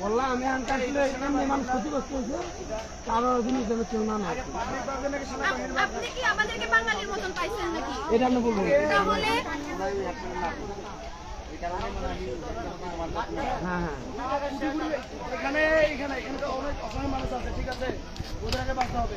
বললাম আমি আনকার ছিল এখানে মেহমান ক্ষতিগ্রস্ত হয়েছে। কারও জিনিস যেন কেউ না না আপনি কি আমাদেরকে বাঙালির মতন পাইছেন নাকি? এটা আপনি বলব তাহলে হ্যাঁ হ্যাঁ। এখানে এখানে এখানে তো অনেক অসহায় মানুষ আছে ঠিক আছে? ওদের আগে বাঁচতে হবে।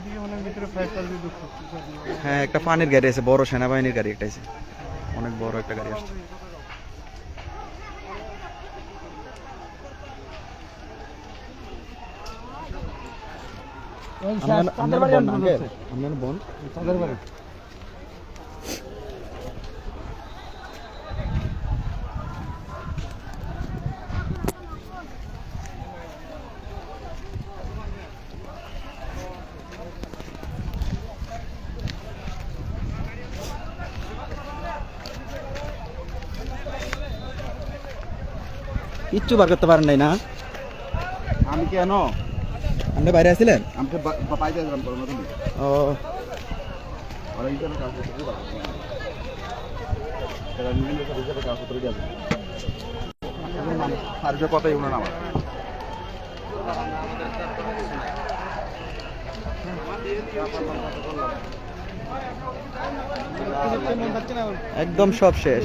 হয় হ্যাঁ একটা পানির গাড়ি আছে বড় সেনাবাহিনীর গাড়ি একটা আছে। অনেক বড় একটা গাড়ি আসছে। আপনার বোন চাঁদের বাড়ি। কিচ্ছু বার করতে পারেন নাই না। আমি কেন? আপনি বাইরে আসছিলেন আমাকে তুমি ও। সার্ভে কথাই উনান আমার। একদম সব শেষ।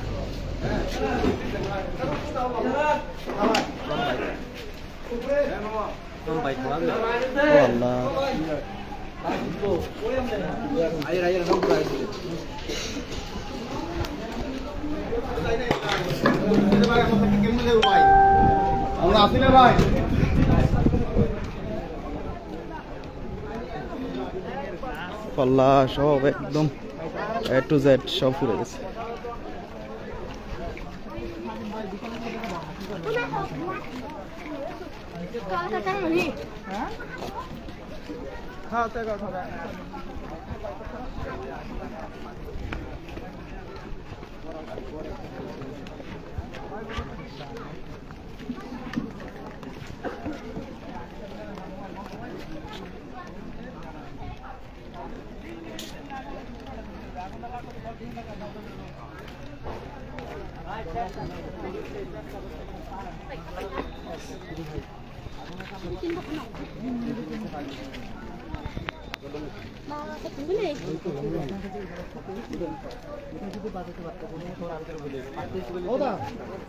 আমরা আসি পাল্লা সব একদম এ টু জেড সব পুড়ে গেছে। 我拿好，我拿好。他在这里。他在这个旁。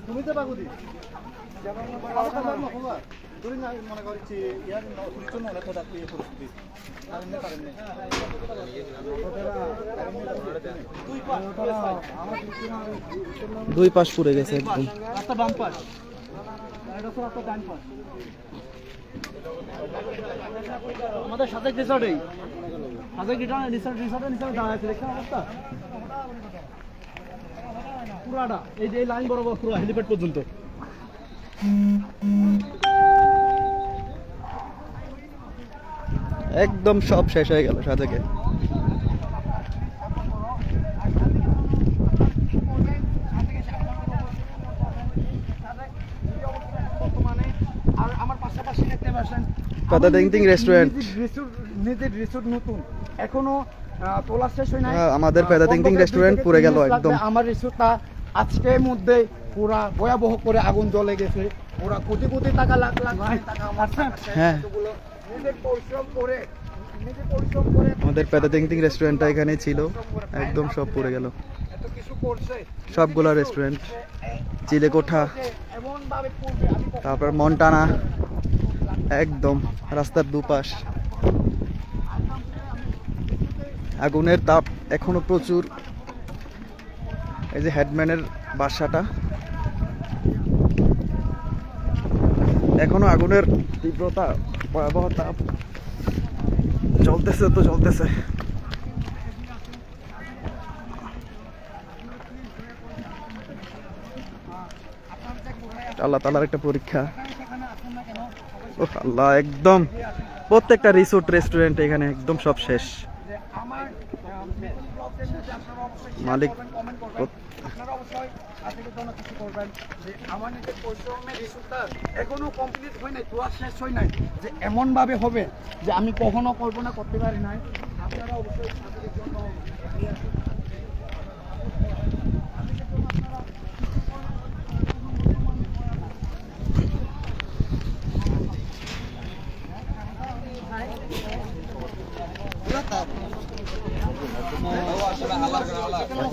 তুমি তো বাগুদি ধরি না মনে করছি ইয়ার নতুন মনে তো ডাকলি পরিস্থিতি আর এমনি পারেন দুই পাশ পুড়ে গেছে একদম। আমাদের সাথে রিসর্টেই সাথে রিটার্ন রিসর্ট রিসর্টের নিচে দাঁড়ায় আছে দেখছেন অবস্থা? পুরাটা। এই যে লাইন বরাবর পুরো হেলিপ্যাড পর্যন্ত। একদম সব শেষ হয়ে গেল সাজেকে বর্তমানে আর আমার পাশাপাশি দেখতে দিং নিজের- রেস্টুরেন্ট। নিজের রিসোর্ট নতুন। এখনও তোলা শেষ হয় নাই। হ্যাঁ, আমাদের পেদা দুই রেস্টুরেন্ট তিন গেল একদম। আমার রিসোর্টটা আজকের মধ্যে পুরা ভয়াবহ করে আগুন জ্বলে গেছে। ওরা কোটি কোটি টাকা লাখ লাখ টাকা আমার হ্যাঁ। নিজের পরিশ্রম করে আমাদের পেদা দিং রেস্টুরেন্টটা এখানেই ছিল। একদম সব পুড়ে গেল। সবগুলা রেস্টুরেন্ট চিলেকোঠা তারপর মন্টানা একদম রাস্তার দুপাশ। আগুনের তাপ এখনও প্রচুর। এই যে হেডম্যানের বাসাটা। এখনও আগুনের তীব্রতা, ভয়াবহ তাপ চলতেছে তো চলতেছে। আল্লাহ তালার একটা পরীক্ষা। ও আল্লাহ একদম প্রত্যেকটা রিসোর্ট রেস্টুরেন্ট এখানে একদম সব শেষ। মালিক এখনও কমপ্লিট হয় নাই তোয়া শেষ হয় নাই, যে হবে যে আমি কখনো কল্পনা করতে পারি নাই। আপনারা অবশ্যই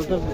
জন্য